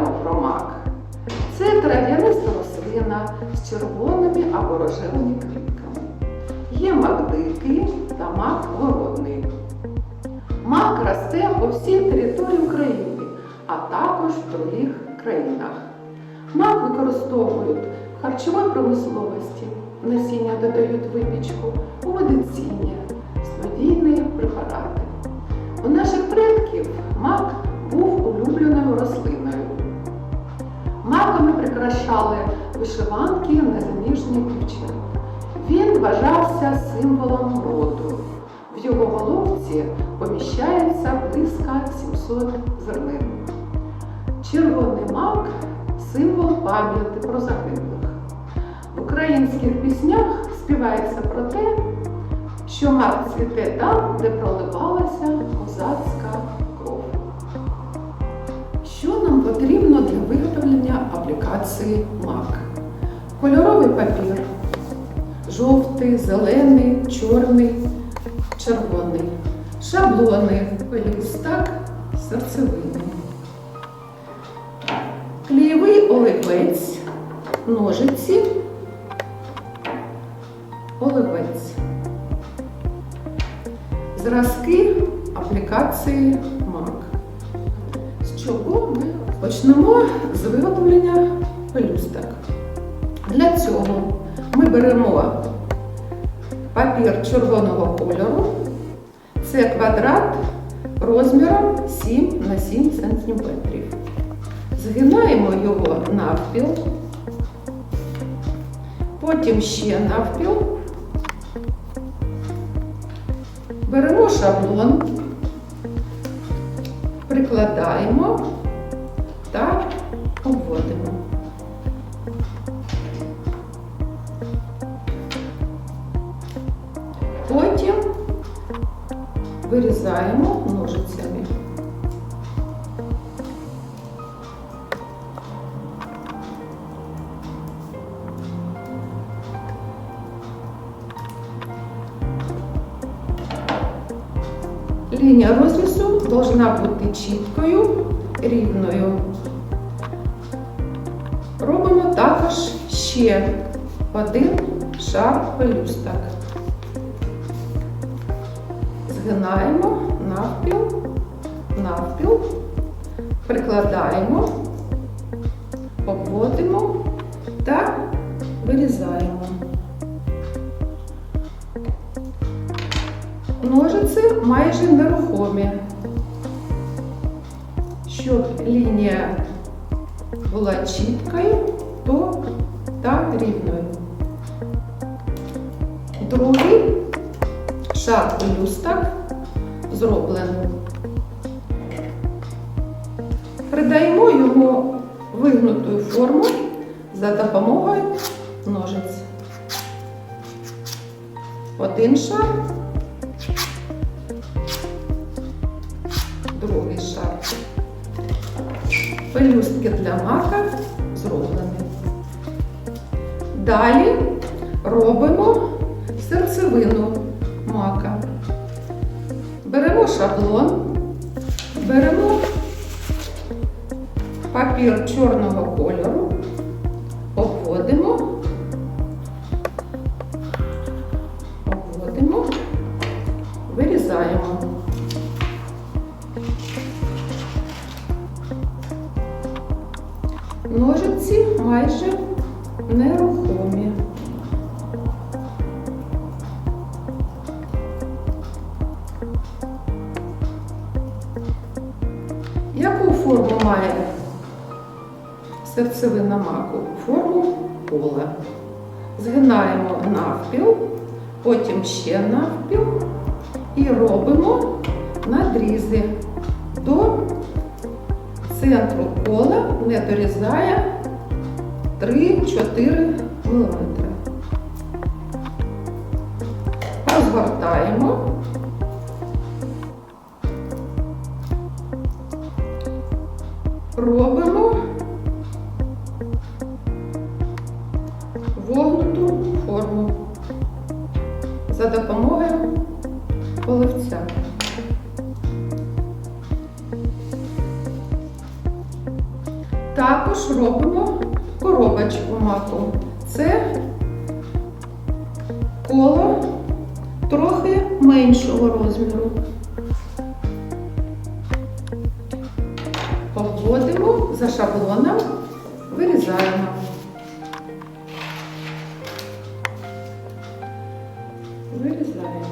знаємо про мак. Це трав'яниста рослина з червоними або рожевими квітками. Є мак дикий та мак городний. Мак росте по всій території України, а також в других країнах. Мак використовують в харчовій промисловості, насіння додають випічку, у медицині, снодійні препарати. У наших предків мак був улюбленою рослиною. Маками прикрашали вишиванки незаміжніх дівчат. Він вважався символом роду. В його головці поміщається близько 700 зернин. Червоний мак символ пам'яті про загиблих. В українських піснях співається про те, що мак цвіте там, де проливалася козацька потрібно для виготовлення аплікації МАК? Кольоровий папір, жовтий, зелений, чорний, червоний, шаблони, пелюстак, серцевини. Клієвий олівець, ножиці, олівець. Зразки аплікації. Чого ми почнемо з виготовлення пелюсток. Для цього ми беремо папір червоного кольору. Це квадрат розміром 7 на 7 см. Згинаємо його навпіл, потім ще навпіл. Беремо шаблон, прикладаємо та обводимо. Потім вирізаємо ножицями. Лінія розрізу повинна бути чіткою, рівною. Робимо також ще один шар пелюсток. Згинаємо навпіл, навпіл, прикладаємо, обводимо та вирізаємо. Ножиці майже нерухомі, щоб лінія була чіткою то та рівною. Другий шар пелюсток зроблений. Придаємо йому вигнуту форму за допомогою ножиць. Один шар, другий шар. Пелюстки для мака зроблені. Далі робимо серцевину мака. Беремо шаблон, беремо папір чорного кольору, Ножиці майже нерухомі. Яку форму має серцевина маку? Форму кола. Згинаємо навпіл, потім ще навпіл і робимо надрізи до центру кола, не дорізає 3-4 мм. Розгортаємо. Робимо трохи меншого розміру. Обводимо за шаблоном, вирізаємо. Вирізаємо.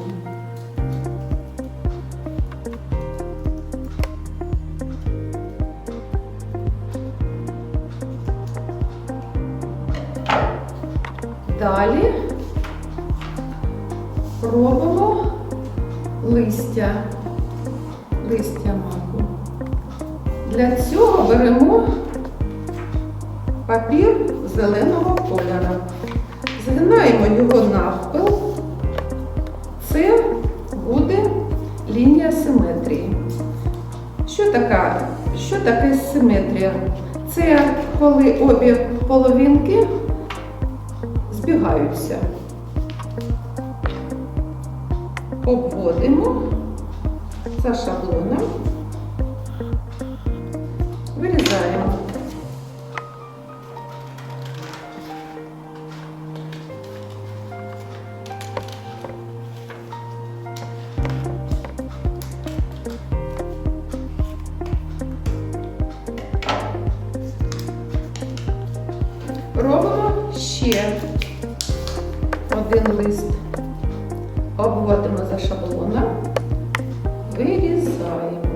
Далі робимо листя, листя маку. Для цього беремо папір зеленого кольору. Згинаємо його навпіл. Це буде лінія симетрії. Що така? Що таке симетрія? Це коли обі половинки збігаються. Обводимо за шаблоном, вирізаємо. Робимо ще один лист. Обводимо за вырезаем.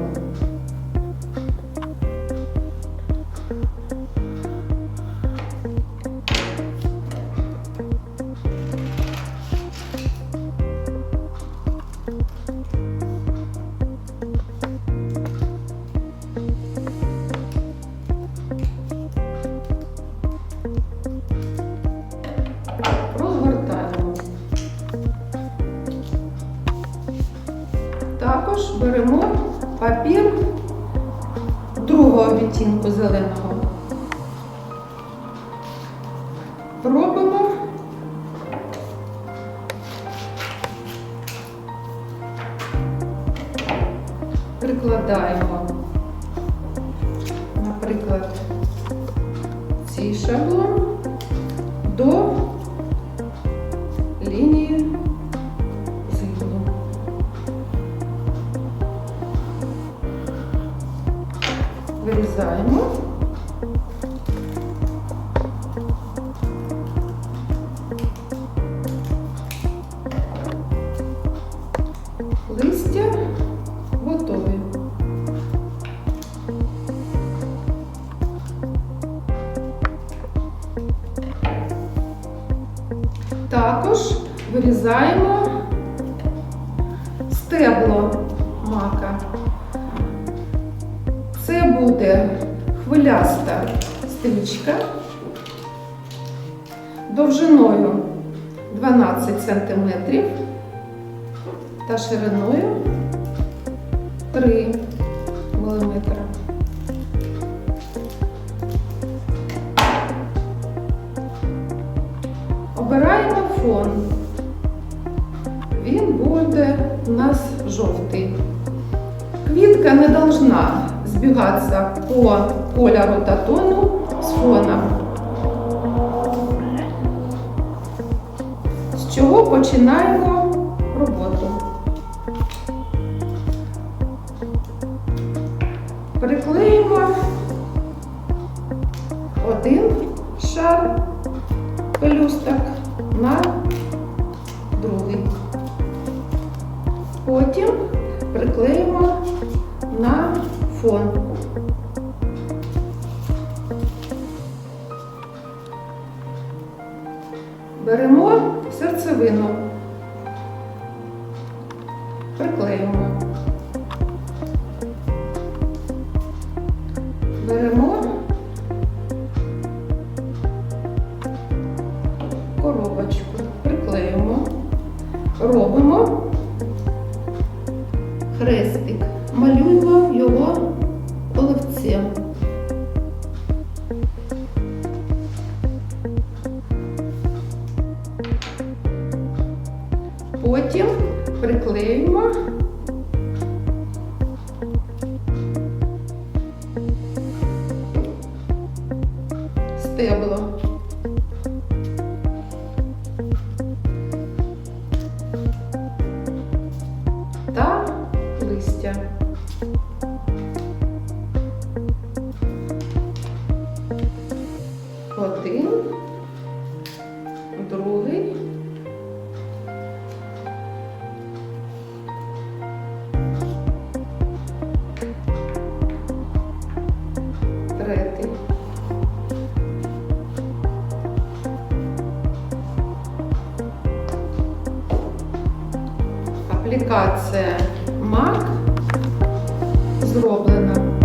Відтінку зеленого. Робимо прикладаємо, наприклад, цей шаблон Вирізаємо. Листя готові. Також вирізаємо стебло мака. Це буде хвиляста стрічка довжиною 12 см та шириною 3 мм. Обираємо фон. Він буде у нас жовтий. Квітка не должна збігатися по кольору та тону з фоном. З чого починаємо роботу? Приклеїмо один шар пелюсток на другий. Потім приклеїмо на фон. Беремо серцевину, приклеїмо. Беремо. Коробочку, приклеїмо, робимо. Хрестик, Потім приклеїмо. Стебло. Та листя. Один, Аплікація MAC зроблена.